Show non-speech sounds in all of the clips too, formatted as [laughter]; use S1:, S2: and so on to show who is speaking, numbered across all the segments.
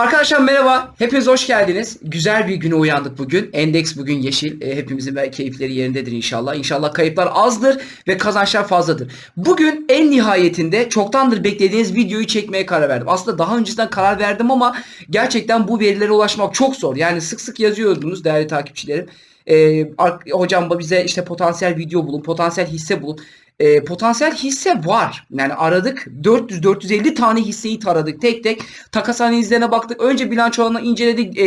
S1: Arkadaşlar merhaba. Hepiniz hoş geldiniz. Güzel bir güne uyandık bugün. Endeks bugün yeşil. E, hepimizin ve keyifleri yerindedir inşallah. İnşallah kayıplar azdır ve kazançlar fazladır. Bugün en nihayetinde çoktandır beklediğiniz videoyu çekmeye karar verdim. Aslında daha önceden karar verdim ama gerçekten bu verilere ulaşmak çok zor. Yani sık sık yazıyordunuz değerli takipçilerim. E, hocam bize işte potansiyel video bulun, potansiyel hisse bulun. E, potansiyel hisse var. Yani aradık 400-450 tane hisseyi taradık tek tek. Takas analizlerine baktık. Önce bilançolarını inceledik. E,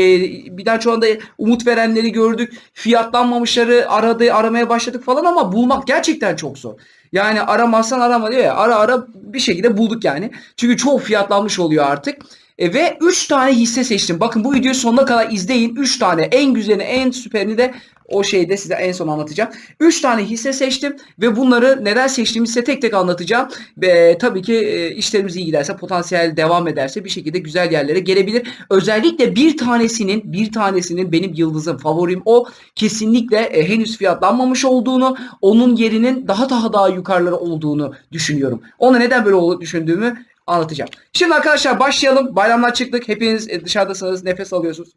S1: bilançolarında umut verenleri gördük. Fiyatlanmamışları aradı, aramaya başladık falan ama bulmak gerçekten çok zor. Yani aramazsan arama diyor ya. Ara ara bir şekilde bulduk yani. Çünkü çok fiyatlanmış oluyor artık. E, ve 3 tane hisse seçtim. Bakın bu videoyu sonuna kadar izleyin. 3 tane en güzelini en süperini de o şeyde size en son anlatacağım. 3 tane hisse seçtim ve bunları neden seçtiğimi size tek tek anlatacağım. Ve tabii ki e, işlerimiz iyi giderse, potansiyel devam ederse bir şekilde güzel yerlere gelebilir. Özellikle bir tanesinin, bir tanesinin benim yıldızım, favorim o. Kesinlikle e, henüz fiyatlanmamış olduğunu, onun yerinin daha daha daha yukarılara olduğunu düşünüyorum. Onu neden böyle olduğunu düşündüğümü anlatacağım. Şimdi arkadaşlar başlayalım. Bayramlar çıktık. Hepiniz e, dışarıdasınız, nefes alıyorsunuz.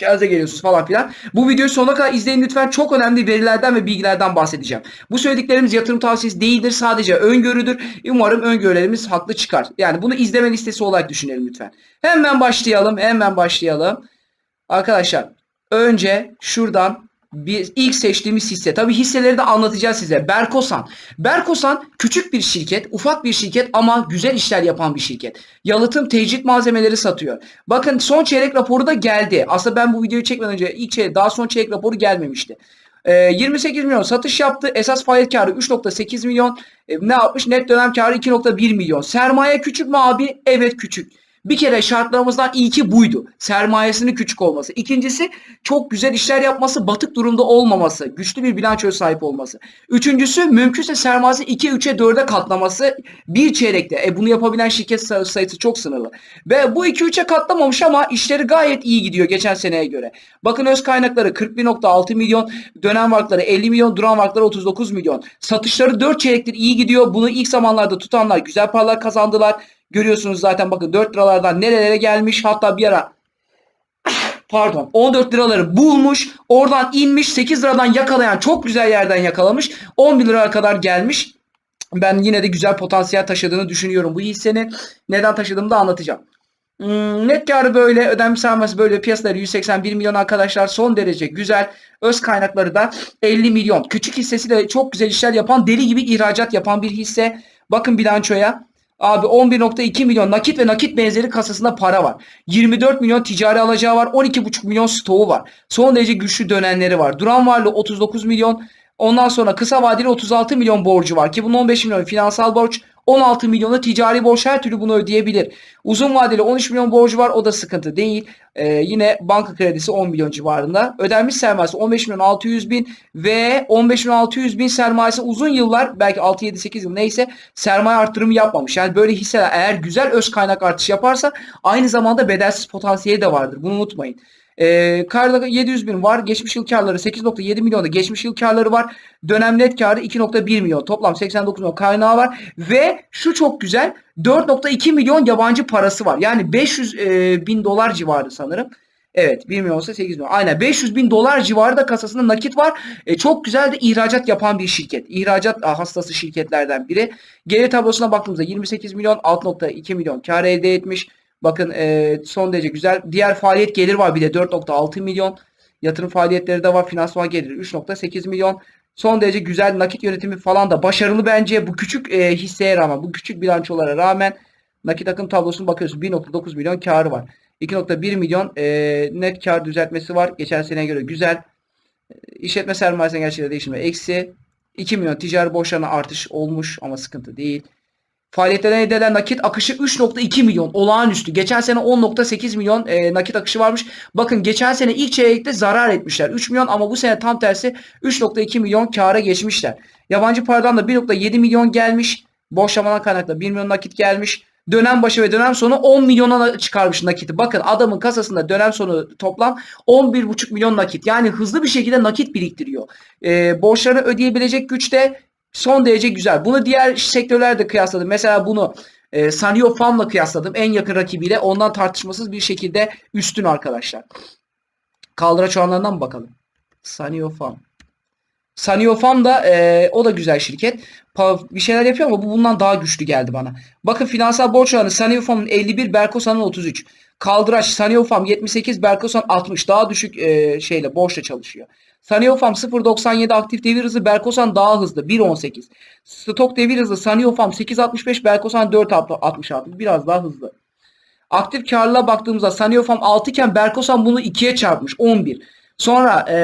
S1: Gaza geliyorsunuz falan filan. Bu videoyu sonuna kadar izleyin lütfen. Çok önemli verilerden ve bilgilerden bahsedeceğim. Bu söylediklerimiz yatırım tavsiyesi değildir. Sadece öngörüdür. Umarım öngörülerimiz haklı çıkar. Yani bunu izleme listesi olarak düşünelim lütfen. Hemen başlayalım. Hemen başlayalım. Arkadaşlar önce şuradan bir ilk seçtiğimiz hisse. Tabii hisseleri de anlatacağız size. Berkosan. Berkosan küçük bir şirket, ufak bir şirket ama güzel işler yapan bir şirket. Yalıtım tecrit malzemeleri satıyor. Bakın son çeyrek raporu da geldi. Aslında ben bu videoyu çekmeden önce ilk çeyrek, daha son çeyrek raporu gelmemişti. Ee, 28 milyon satış yaptı. Esas faaliyet karı 3.8 milyon. Ee, ne yapmış? Net dönem karı 2.1 milyon. Sermaye küçük mü abi? Evet küçük. Bir kere şartlarımızdan ilki buydu. Sermayesinin küçük olması. İkincisi çok güzel işler yapması, batık durumda olmaması, güçlü bir bilançoya sahip olması. Üçüncüsü mümkünse sermayesi 2'ye 3'e 4'e katlaması bir çeyrekte. E bunu yapabilen şirket say- sayısı çok sınırlı. Ve bu 2-3'e katlamamış ama işleri gayet iyi gidiyor geçen seneye göre. Bakın öz kaynakları 41.6 milyon, dönem varlıkları 50 milyon, duran varlıkları 39 milyon. Satışları 4 çeyrektir iyi gidiyor. Bunu ilk zamanlarda tutanlar güzel paralar kazandılar. Görüyorsunuz zaten bakın 4 liralardan nerelere gelmiş. Hatta bir ara [coughs] pardon 14 liraları bulmuş. Oradan inmiş 8 liradan yakalayan çok güzel yerden yakalamış. 11 liraya kadar gelmiş. Ben yine de güzel potansiyel taşıdığını düşünüyorum bu hissenin. Neden taşıdığımı da anlatacağım. Hmm, net karı böyle, ödem sermayesi böyle, piyasaları 181 milyon arkadaşlar son derece güzel. Öz kaynakları da 50 milyon. Küçük hissesi de çok güzel işler yapan, deli gibi ihracat yapan bir hisse. Bakın bilançoya. Abi 11.2 milyon nakit ve nakit benzeri kasasında para var. 24 milyon ticari alacağı var. 12.5 milyon stoğu var. Son derece güçlü dönenleri var. Duran varlığı 39 milyon. Ondan sonra kısa vadeli 36 milyon borcu var ki bunun 15 milyon finansal borç. 16 milyonu ticari borç her türlü bunu ödeyebilir. Uzun vadeli 13 milyon borcu var o da sıkıntı değil. Ee, yine banka kredisi 10 milyon civarında. Ödenmiş sermayesi 15 milyon 600 bin ve 15 milyon 600 bin sermayesi uzun yıllar belki 6-7-8 yıl neyse sermaye arttırımı yapmamış. Yani böyle hisseler eğer güzel öz kaynak artışı yaparsa aynı zamanda bedelsiz potansiyeli de vardır. Bunu unutmayın. E, karda 700 bin var. Geçmiş yıl karları 8.7 milyonda geçmiş yıl karları var. Dönem net karı 2.1 milyon. Toplam 89 milyon kaynağı var. Ve şu çok güzel 4.2 milyon yabancı parası var. Yani 500 e, bin dolar civarı sanırım. Evet 1 milyon olsa 8 milyon. Aynen 500 bin dolar civarı da kasasında nakit var. E, çok güzel de ihracat yapan bir şirket. İhracat hastası şirketlerden biri. Geri tablosuna baktığımızda 28 milyon 6.2 milyon kar elde etmiş. Bakın e, son derece güzel. Diğer faaliyet gelir var bir de 4.6 milyon. Yatırım faaliyetleri de var. Finansman geliri 3.8 milyon. Son derece güzel nakit yönetimi falan da başarılı bence. Bu küçük e, hisseye rağmen, bu küçük bilançolara rağmen nakit akım tablosuna bakıyorsun 1.9 milyon karı var. 2.1 milyon e, net kar düzeltmesi var. Geçen seneye göre güzel. İşletme sermayesine gerçekten değişimi eksi. 2 milyon ticari borçlarına artış olmuş ama sıkıntı değil. Faaliyetlerden elde edilen nakit akışı 3.2 milyon olağanüstü. Geçen sene 10.8 milyon e, nakit akışı varmış. Bakın geçen sene ilk çeyrekte zarar etmişler. 3 milyon ama bu sene tam tersi 3.2 milyon kâra geçmişler. Yabancı paradan da 1.7 milyon gelmiş. Boşlamadan kaynaklı 1 milyon nakit gelmiş. Dönem başı ve dönem sonu 10 milyona çıkarmış nakiti. Bakın adamın kasasında dönem sonu toplam 11,5 milyon nakit. Yani hızlı bir şekilde nakit biriktiriyor. E, borçlarını ödeyebilecek güçte son derece güzel. Bunu diğer sektörlerde kıyasladım. Mesela bunu E, Sanyo Farm'la kıyasladım. En yakın rakibiyle ondan tartışmasız bir şekilde üstün arkadaşlar. Kaldıraç oranlarından bakalım? Sanyo Farm. Sanyo Farm da e, o da güzel şirket. Pa- bir şeyler yapıyor ama bu bundan daha güçlü geldi bana. Bakın finansal borç oranı Sanyo Farm'ın 51, Berkosan'ın 33. Kaldıraç Sanyo Farm 78, Berkosan 60. Daha düşük e, şeyle borçla çalışıyor. Saniofarm 0.97 aktif devir hızı Berkosan daha hızlı 1.18. Stok devir hızı Saniofarm 8.65 Berkosan 4.66 biraz daha hızlı. Aktif karlılığa baktığımızda Saniofarm 6 iken Berkosan bunu 2'ye çarpmış 11. Sonra e,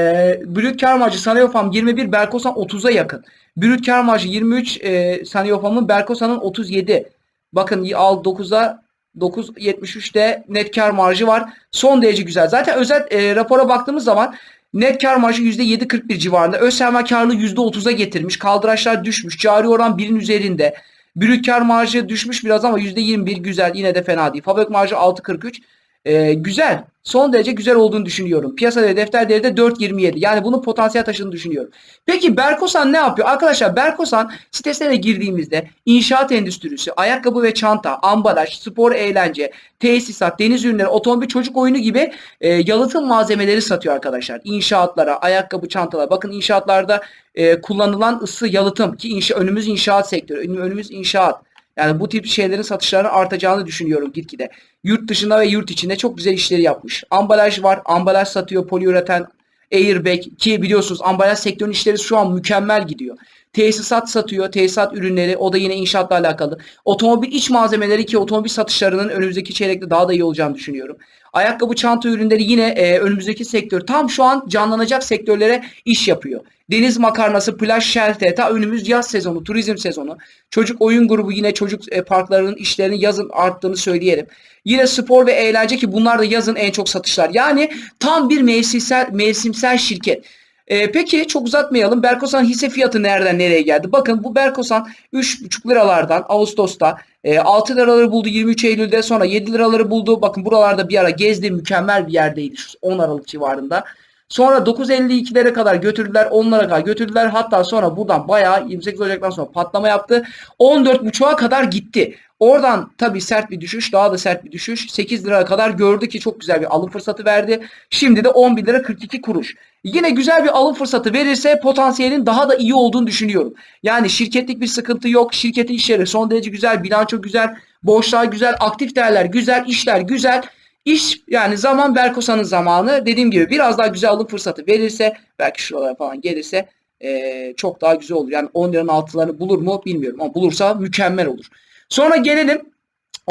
S1: brüt kar marjı Saniofarm 21 Berkosan 30'a yakın. Brüt kar marjı 23 e, Saniofarm'ın Berkosan'ın 37. Bakın al 9'a 9.73'te net kar marjı var. Son derece güzel. Zaten özel e, rapora baktığımız zaman Net kar marjı %7.41 civarında. Öz sermaye karlılığı %30'a getirmiş. Kaldıraçlar düşmüş. Cari oran 1'in üzerinde. Brüt kar marjı düşmüş biraz ama %21 güzel. Yine de fena değil. Fabrik marjı 6.43. Ee, güzel. Son derece güzel olduğunu düşünüyorum. Piyasa değeri defter değeri de 4.27. Yani bunun potansiyel taşıdığını düşünüyorum. Peki Berkosan ne yapıyor? Arkadaşlar Berkosan sitesine de girdiğimizde inşaat endüstrisi, ayakkabı ve çanta, ambalaj, spor eğlence, tesisat, deniz ürünleri, otomobil çocuk oyunu gibi e, yalıtım malzemeleri satıyor arkadaşlar. İnşaatlara, ayakkabı, çantalar. Bakın inşaatlarda e, kullanılan ısı yalıtım ki inşa, önümüz inşaat sektörü, önümüz inşaat. Yani bu tip şeylerin satışlarının artacağını düşünüyorum gitgide. Yurt dışında ve yurt içinde çok güzel işleri yapmış. Ambalaj var. Ambalaj satıyor. Poliüreten, airbag ki biliyorsunuz ambalaj sektörünün işleri şu an mükemmel gidiyor. Tesisat satıyor. Tesisat ürünleri. O da yine inşaatla alakalı. Otomobil iç malzemeleri ki otomobil satışlarının önümüzdeki çeyrekte daha da iyi olacağını düşünüyorum. Ayakkabı çanta ürünleri yine e, önümüzdeki sektör. Tam şu an canlanacak sektörlere iş yapıyor. Deniz makarnası, plaj şelte, ta önümüz yaz sezonu, turizm sezonu. Çocuk oyun grubu yine çocuk e, parklarının işlerinin yazın arttığını söyleyelim. Yine spor ve eğlence ki bunlar da yazın en çok satışlar. Yani tam bir mevsimsel, mevsimsel şirket. Ee, peki çok uzatmayalım. Berkosan hisse fiyatı nereden nereye geldi? Bakın bu Berkosan 3,5 liralardan Ağustos'ta e, 6 liraları buldu 23 Eylül'de sonra 7 liraları buldu. Bakın buralarda bir ara gezdi mükemmel bir yerdeydi şu 10 Aralık civarında. Sonra 9.52'lere kadar götürdüler. 10'lara kadar götürdüler. Hatta sonra buradan bayağı 28 Ocak'tan sonra patlama yaptı. 14.5'a kadar gitti. Oradan tabii sert bir düşüş. Daha da sert bir düşüş. 8 liraya kadar gördü ki çok güzel bir alım fırsatı verdi. Şimdi de 11 lira 42 kuruş. Yine güzel bir alım fırsatı verirse potansiyelin daha da iyi olduğunu düşünüyorum. Yani şirketlik bir sıkıntı yok. Şirketin işleri son derece güzel. Bilanço güzel. Borçlar güzel. Aktif değerler güzel. işler güzel. İş yani zaman Berkosan'ın zamanı dediğim gibi biraz daha güzel alım fırsatı verirse belki şuralara falan gelirse e, çok daha güzel olur. Yani 10 liranın altılarını bulur mu bilmiyorum ama bulursa mükemmel olur. Sonra gelelim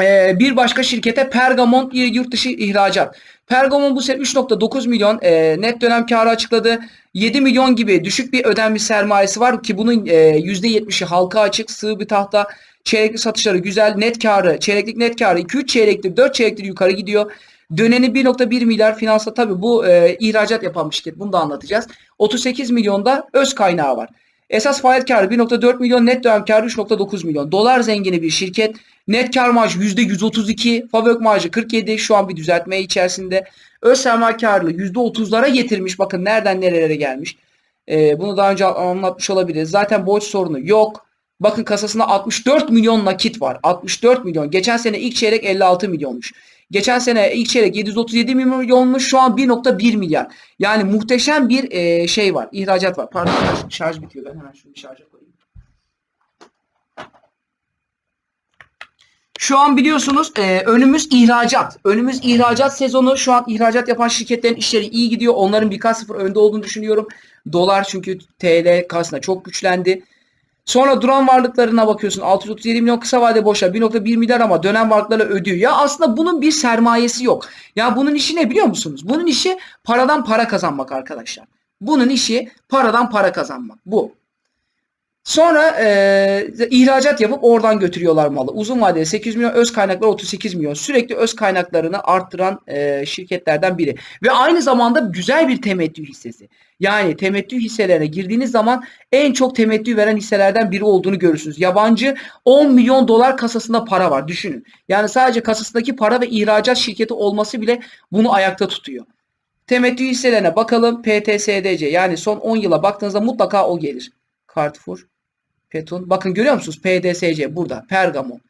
S1: e, bir başka şirkete Pergamon yurt dışı ihracat. Pergamon bu sene 3.9 milyon e, net dönem karı açıkladı. 7 milyon gibi düşük bir ödenmiş sermayesi var ki bunun e, %70'i halka açık sığ bir tahta. Çeyrekli satışları güzel. Net karı, çeyreklik net karı 2-3 çeyrektir, 4 çeyrektir yukarı gidiyor. Döneni 1.1 milyar finansla tabi bu e, ihracat yapan bir şirket. Bunu da anlatacağız. 38 milyonda öz kaynağı var. Esas faaliyet karı 1.4 milyon, net dönem karı 3.9 milyon. Dolar zengini bir şirket. Net kar marjı %132, fabrik marjı 47. Şu an bir düzeltme içerisinde. Öz sermaye karlılığı %30'lara getirmiş. Bakın nereden nerelere gelmiş. Ee, bunu daha önce anlatmış olabiliriz. Zaten borç sorunu yok. Bakın kasasında 64 milyon nakit var. 64 milyon. Geçen sene ilk çeyrek 56 milyonmuş. Geçen sene ilk çeyrek 737 milyonmuş. Şu an 1.1 milyar. Yani muhteşem bir e, şey var. İhracat var. Pardon şarj, bitiyor. Ben hemen şunu şarja koyayım. Şu an biliyorsunuz e, önümüz ihracat. Önümüz ihracat sezonu. Şu an ihracat yapan şirketlerin işleri iyi gidiyor. Onların birkaç sıfır önde olduğunu düşünüyorum. Dolar çünkü TL karşısında çok güçlendi. Sonra duran varlıklarına bakıyorsun. 637 milyon kısa vade boşa 1.1 milyar ama dönem varlıklarla ödüyor. Ya aslında bunun bir sermayesi yok. Ya bunun işi ne biliyor musunuz? Bunun işi paradan para kazanmak arkadaşlar. Bunun işi paradan para kazanmak. Bu. Sonra e, ihracat yapıp oradan götürüyorlar malı. Uzun vadeli 8 milyon, öz kaynakları 38 milyon. Sürekli öz kaynaklarını arttıran e, şirketlerden biri. Ve aynı zamanda güzel bir temettü hissesi. Yani temettü hisselerine girdiğiniz zaman en çok temettü veren hisselerden biri olduğunu görürsünüz. Yabancı 10 milyon dolar kasasında para var düşünün. Yani sadece kasasındaki para ve ihracat şirketi olması bile bunu ayakta tutuyor. Temettü hisselerine bakalım. PTSDC yani son 10 yıla baktığınızda mutlaka o gelir. Carrefour, Petun. Bakın görüyor musunuz? PDSC burada. Pergamon.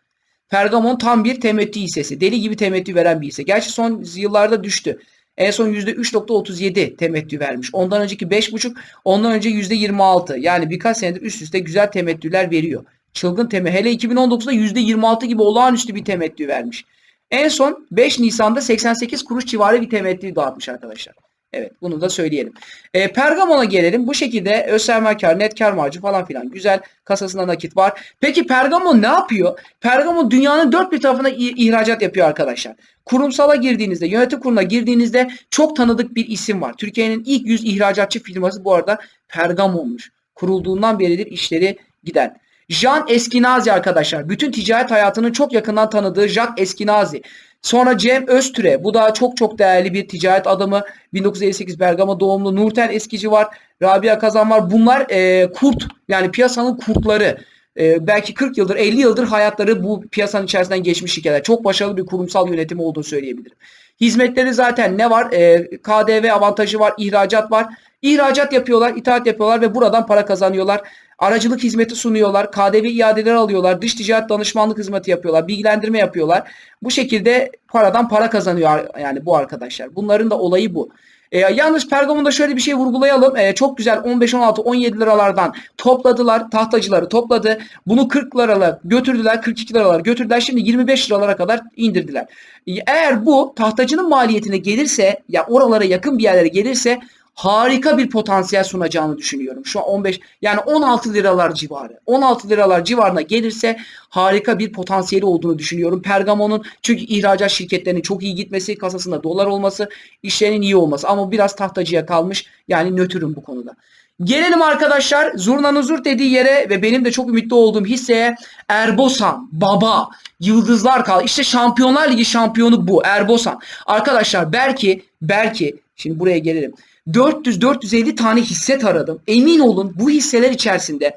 S1: Pergamon tam bir temettü hissesi. Deli gibi temettü veren bir hisse. Gerçi son yıllarda düştü. En son %3.37 temettü vermiş. Ondan önceki 5.5, ondan önce %26. Yani birkaç senedir üst üste güzel temettüler veriyor. Çılgın temettü. Hele 2019'da %26 gibi olağanüstü bir temettü vermiş. En son 5 Nisan'da 88 kuruş civarı bir temettü dağıtmış arkadaşlar. Evet bunu da söyleyelim. E, Pergamon'a gelelim. Bu şekilde sermaye kar, net kar marjı falan filan güzel. Kasasında nakit var. Peki Pergamon ne yapıyor? Pergamon dünyanın dört bir tarafına ihracat yapıyor arkadaşlar. Kurumsala girdiğinizde, yönetim kuruluna girdiğinizde çok tanıdık bir isim var. Türkiye'nin ilk 100 ihracatçı firması bu arada Pergamon'muş. Kurulduğundan beridir işleri giden. Jean Eskinazi arkadaşlar. Bütün ticaret hayatının çok yakından tanıdığı Jacques Eskinazi. Sonra Cem Öztüre. Bu da çok çok değerli bir ticaret adamı. 1958 Bergama doğumlu Nurten Eskici var. Rabia Kazan var. Bunlar e, kurt yani piyasanın kurtları. E, belki 40 yıldır 50 yıldır hayatları bu piyasanın içerisinden geçmiş hikayeler. Çok başarılı bir kurumsal yönetimi olduğunu söyleyebilirim. Hizmetleri zaten ne var? E, KDV avantajı var, ihracat var. İhracat yapıyorlar, itaat yapıyorlar ve buradan para kazanıyorlar. Aracılık hizmeti sunuyorlar, KDV iadeleri alıyorlar, dış ticaret danışmanlık hizmeti yapıyorlar, bilgilendirme yapıyorlar. Bu şekilde paradan para kazanıyor yani bu arkadaşlar. Bunların da olayı bu. E, yalnız Pergamon'da şöyle bir şey vurgulayalım. E, çok güzel 15, 16, 17 liralardan topladılar. Tahtacıları topladı. Bunu 40 liralara götürdüler. 42 liralara götürdüler. Şimdi 25 liralara kadar indirdiler. E, eğer bu tahtacının maliyetine gelirse ya oralara yakın bir yerlere gelirse harika bir potansiyel sunacağını düşünüyorum. Şu an 15 yani 16 liralar civarı. 16 liralar civarına gelirse harika bir potansiyeli olduğunu düşünüyorum. Pergamon'un çünkü ihracat şirketlerinin çok iyi gitmesi, kasasında dolar olması, işlerinin iyi olması ama biraz tahtacıya kalmış. Yani nötrüm bu konuda. Gelelim arkadaşlar zurnanın zurt dediği yere ve benim de çok ümitli olduğum hisseye Erbosan, Baba, Yıldızlar kaldı. İşte Şampiyonlar Ligi şampiyonu bu Erbosan. Arkadaşlar belki belki şimdi buraya gelelim. 400-450 tane hisse taradım. Emin olun bu hisseler içerisinde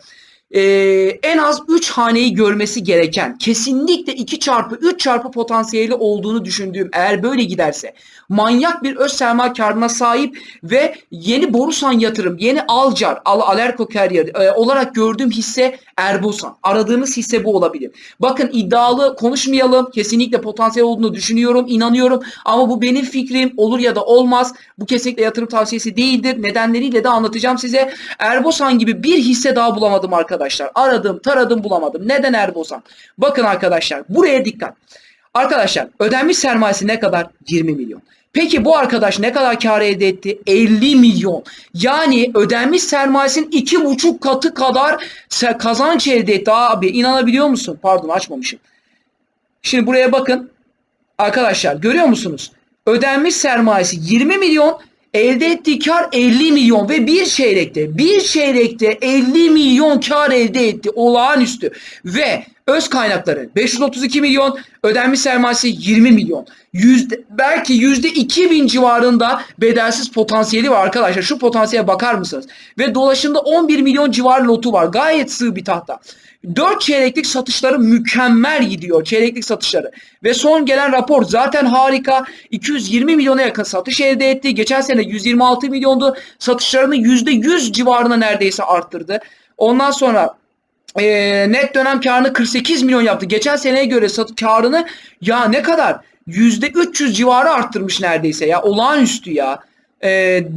S1: e, en az 3 haneyi görmesi gereken kesinlikle 2 çarpı 3 çarpı potansiyeli olduğunu düşündüğüm eğer böyle giderse manyak bir öz sermaye karına sahip ve yeni Borusan yatırım, yeni Alcar, Al Alerko Carrier e, olarak gördüğüm hisse Erbosan. Aradığınız hisse bu olabilir. Bakın iddialı konuşmayalım. Kesinlikle potansiyel olduğunu düşünüyorum, inanıyorum. Ama bu benim fikrim. Olur ya da olmaz. Bu kesinlikle yatırım tavsiyesi değildir. Nedenleriyle de anlatacağım size. Erbosan gibi bir hisse daha bulamadım arkadaşlar. Aradım, taradım, bulamadım. Neden Erbosan? Bakın arkadaşlar, buraya dikkat. Arkadaşlar, ödenmiş sermayesi ne kadar? 20 milyon. Peki bu arkadaş ne kadar kar elde etti? 50 milyon. Yani ödenmiş sermayesinin iki buçuk katı kadar kazanç elde etti abi. İnanabiliyor musun? Pardon açmamışım. Şimdi buraya bakın. Arkadaşlar görüyor musunuz? Ödenmiş sermayesi 20 milyon, elde ettiği kar 50 milyon ve bir çeyrekte, bir çeyrekte 50 milyon kar elde etti. Olağanüstü. Ve öz kaynakları 532 milyon, ödenmiş sermayesi 20 milyon. Yüzde, belki yüzde 2000 civarında bedelsiz potansiyeli var arkadaşlar. Şu potansiyele bakar mısınız? Ve dolaşımda 11 milyon civar lotu var. Gayet sığ bir tahta. 4 çeyreklik satışları mükemmel gidiyor. Çeyreklik satışları. Ve son gelen rapor zaten harika. 220 milyona yakın satış elde etti. Geçen sene 126 milyondu. Satışlarını %100 civarına neredeyse arttırdı. Ondan sonra e, net dönem karını 48 milyon yaptı. Geçen seneye göre satış karını ya ne kadar? %300 civarı arttırmış neredeyse ya. Olağanüstü ya. E,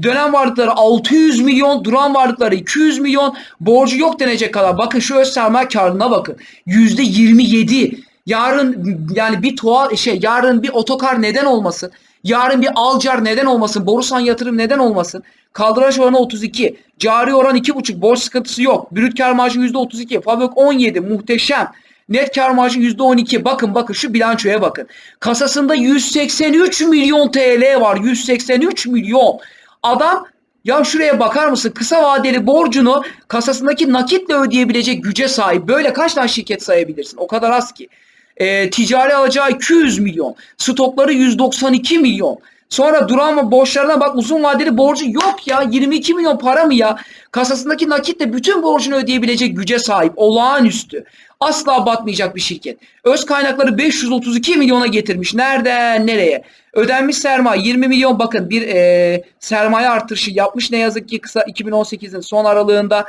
S1: dönem varlıkları 600 milyon, duran varlıkları 200 milyon, borcu yok denecek kadar. Bakın şu öz sermaye karına bakın. %27. Yarın yani bir tuhaf şey yarın bir otokar neden olmasın? Yarın bir Alcar neden olmasın? Borusan yatırım neden olmasın? Kaldıraç oranı 32. Cari oran 2,5. Borç sıkıntısı yok. Brüt kar marjı %32. Fabrik 17. Muhteşem. Net kar marjı %12. Bakın bakın şu bilançoya bakın. Kasasında 183 milyon TL var. 183 milyon. Adam ya şuraya bakar mısın? Kısa vadeli borcunu kasasındaki nakitle ödeyebilecek güce sahip. Böyle kaç tane şirket sayabilirsin? O kadar az ki. E, ticari alacağı 200 milyon. Stokları 192 milyon. Sonra duran borçlarına bak uzun vadeli borcu yok ya 22 milyon para mı ya? Kasasındaki nakitle bütün borcunu ödeyebilecek güce sahip olağanüstü. Asla batmayacak bir şirket. Öz kaynakları 532 milyona getirmiş. Nereden nereye? Ödenmiş sermaye 20 milyon bakın bir e, sermaye artışı yapmış ne yazık ki kısa 2018'in son aralığında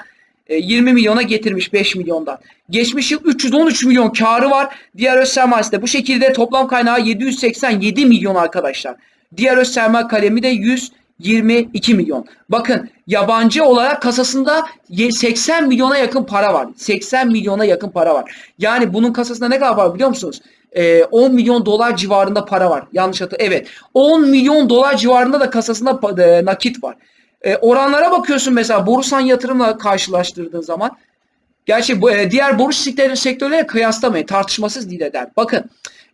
S1: E, 20 milyona getirmiş 5 milyondan. Geçmiş yıl 313 milyon karı var. Diğer öz sermayesi de bu şekilde toplam kaynağı 787 milyon arkadaşlar. Diğer öz sermaye kalemi de 122 milyon. Bakın yabancı olarak kasasında ye- 80 milyona yakın para var. 80 milyona yakın para var. Yani bunun kasasında ne kadar var biliyor musunuz? Ee, 10 milyon dolar civarında para var. Yanlış hatı. Evet. 10 milyon dolar civarında da kasasında e, nakit var. E, oranlara bakıyorsun mesela Borusan yatırımla karşılaştırdığın zaman. Gerçi bu, e, diğer borç sektörleri, sektörlere kıyaslamayın. Tartışmasız değil eder. Bakın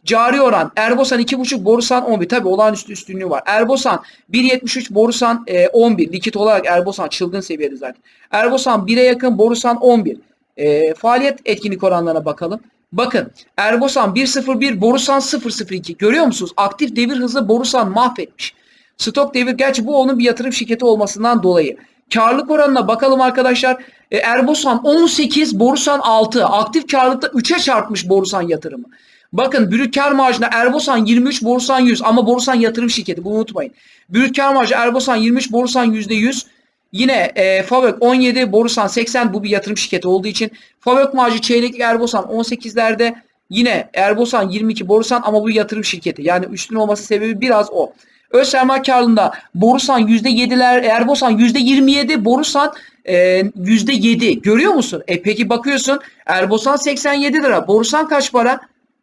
S1: cari oran Erbosan 2.5 Borusan 11. Tabi olağanüstü üstünlüğü var. Erbosan 1.73 Borusan e, 11. Likit olarak Erbosan çılgın seviyede zaten. Erbosan 1'e yakın Borusan 11. E, faaliyet etkinlik oranlarına bakalım. Bakın Erbosan 1.01 Borusan 0.02. Görüyor musunuz? Aktif devir hızı Borusan mahvetmiş. Stok devir gerçi bu onun bir yatırım şirketi olmasından dolayı. Karlılık oranına bakalım arkadaşlar. E, Erbosan 18, Borusan 6. Aktif karlılıkta 3'e çarpmış Borusan yatırımı. Bakın brüt kar marjına Erbosan 23, Borusan 100 ama Borusan yatırım şirketi bunu unutmayın. Brüt kar marjı Erbosan 23, Borusan %100. Yine e, Favök 17, Borusan 80 bu bir yatırım şirketi olduğu için. Favök marjı çeyreklik Erbosan 18'lerde. Yine Erbosan 22, Borusan ama bu yatırım şirketi. Yani üstün olması sebebi biraz o. Öz sermaye karlılığında Borusan %7'ler, Erbosan %27, Borusan e, %7. Görüyor musun? E peki bakıyorsun Erbosan 87 lira. Borusan kaç para?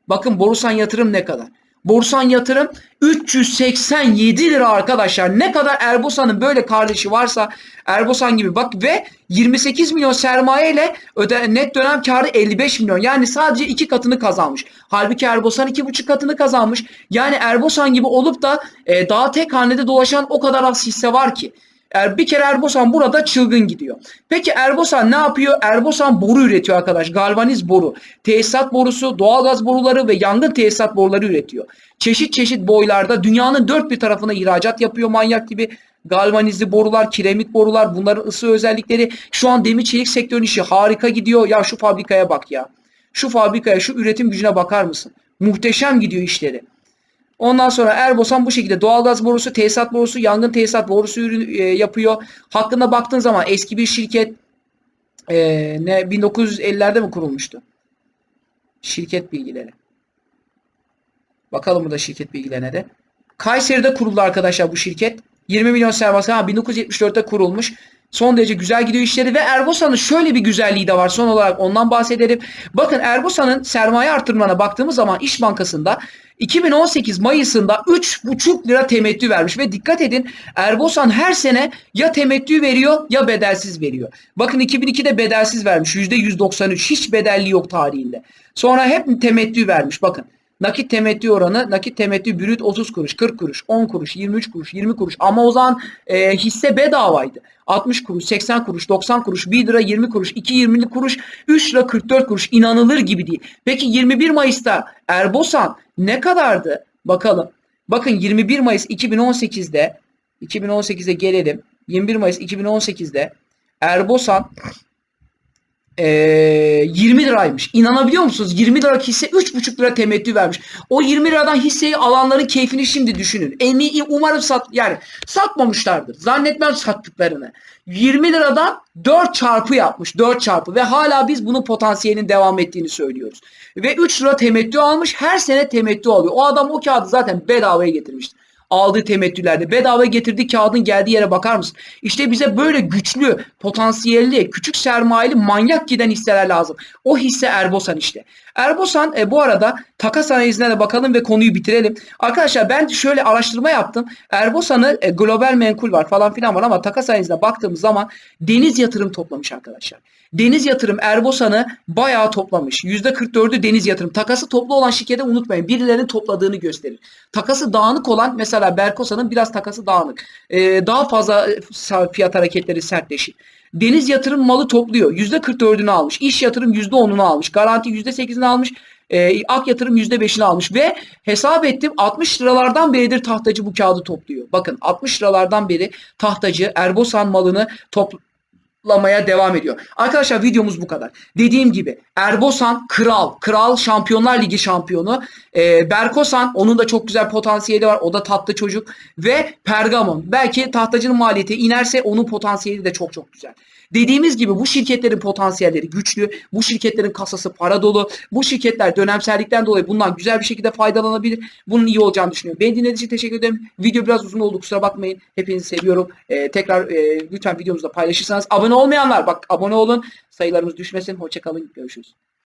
S1: Bakın Borusan yatırım ne kadar? Borsan yatırım 387 lira arkadaşlar. Ne kadar Erbosan'ın böyle kardeşi varsa Erbosan gibi bak ve 28 milyon sermaye ile öde, net dönem karı 55 milyon. Yani sadece iki katını kazanmış. Halbuki Erbosan iki buçuk katını kazanmış. Yani Erbosan gibi olup da e, daha tek hanede dolaşan o kadar az hisse var ki. Bir kere Erbosan burada çılgın gidiyor. Peki Erbosan ne yapıyor? Erbosan boru üretiyor arkadaş. Galvaniz boru. Tesisat borusu, doğalgaz boruları ve yangın tesisat boruları üretiyor. Çeşit çeşit boylarda dünyanın dört bir tarafına ihracat yapıyor manyak gibi. Galvanizli borular, kiremit borular, bunların ısı özellikleri. Şu an demir çelik sektörün işi harika gidiyor. Ya şu fabrikaya bak ya. Şu fabrikaya, şu üretim gücüne bakar mısın? Muhteşem gidiyor işleri. Ondan sonra Erbosan bu şekilde doğalgaz borusu, tesisat borusu, yangın tesisat borusu ürün e, yapıyor. Hakkında baktığın zaman eski bir şirket e, ne 1950'lerde mi kurulmuştu? Şirket bilgileri. Bakalım burada şirket bilgilerine de. Kayseri'de kuruldu arkadaşlar bu şirket. 20 milyon sermayesi ha 1974'te kurulmuş. Son derece güzel gidiyor işleri ve Erbosan'ın şöyle bir güzelliği de var. Son olarak ondan bahsedelim. Bakın Erbosan'ın sermaye artırımlarına baktığımız zaman İş Bankası'nda 2018 Mayıs'ında 3,5 lira temettü vermiş ve dikkat edin Erbosan her sene ya temettü veriyor ya bedelsiz veriyor. Bakın 2002'de bedelsiz vermiş %193 hiç bedelli yok tarihinde. Sonra hep temettü vermiş bakın. Nakit temettü oranı, nakit temettü brüt 30 kuruş, 40 kuruş, 10 kuruş, 23 kuruş, 20 kuruş. Ama o zaman e, hisse bedavaydı. 60 kuruş, 80 kuruş, 90 kuruş, 1 lira 20 kuruş, 2 20 kuruş, 3 lira 44 kuruş. İnanılır gibi değil. Peki 21 Mayıs'ta Erbosan ne kadardı? Bakalım. Bakın 21 Mayıs 2018'de 2018'e gelelim. 21 Mayıs 2018'de Erbosan e, 20 liraymış. İnanabiliyor musunuz? 20 lira hisse 3,5 lira temettü vermiş. O 20 liradan hisseyi alanların keyfini şimdi düşünün. Emi umarım sat yani satmamışlardır. Zannetmem sattıklarını. 20 liradan 4 çarpı yapmış. 4 çarpı ve hala biz bunun potansiyelinin devam ettiğini söylüyoruz. Ve 3 lira temettü almış. Her sene temettü alıyor. O adam o kağıdı zaten bedavaya getirmiştir aldığı temettülerde bedava getirdiği kağıdın geldiği yere bakar mısın? İşte bize böyle güçlü, potansiyelli, küçük sermayeli, manyak giden hisseler lazım. O hisse Erbosan işte. Erbosan e, bu arada takas analizine de bakalım ve konuyu bitirelim. Arkadaşlar ben şöyle araştırma yaptım. Erbosan'ı e, global menkul var falan filan var ama takas analizine baktığımız zaman deniz yatırım toplamış arkadaşlar. Deniz yatırım Erbosan'ı bayağı toplamış. %44'ü deniz yatırım. Takası toplu olan şirkete unutmayın. Birilerinin topladığını gösterir. Takası dağınık olan mesela Berkosa'nın biraz takası dağınık. Ee, daha fazla fiyat hareketleri sertleşir. Deniz yatırım malı topluyor. %44'ünü almış. İş yatırım %10'unu almış. Garanti %8'ini almış. E, ak yatırım %5'ini almış ve hesap ettim 60 liralardan beridir tahtacı bu kağıdı topluyor. Bakın 60 liralardan beri tahtacı Erbosan malını topluyor toplamaya devam ediyor. Arkadaşlar videomuz bu kadar. Dediğim gibi Erbosan kral. Kral Şampiyonlar Ligi şampiyonu. Ee, Berkosan onun da çok güzel potansiyeli var. O da tatlı çocuk. Ve Pergamon. Belki tahtacının maliyeti inerse onun potansiyeli de çok çok güzel. Dediğimiz gibi bu şirketlerin potansiyelleri güçlü. Bu şirketlerin kasası para dolu. Bu şirketler dönemsellikten dolayı bundan güzel bir şekilde faydalanabilir. Bunun iyi olacağını düşünüyorum. Beni dinlediğiniz için teşekkür ederim. Video biraz uzun oldu kusura bakmayın. Hepinizi seviyorum. Ee, tekrar e, lütfen videomuzu da paylaşırsanız. Abone olmayanlar bak abone olun. Sayılarımız düşmesin. Hoşçakalın. Görüşürüz.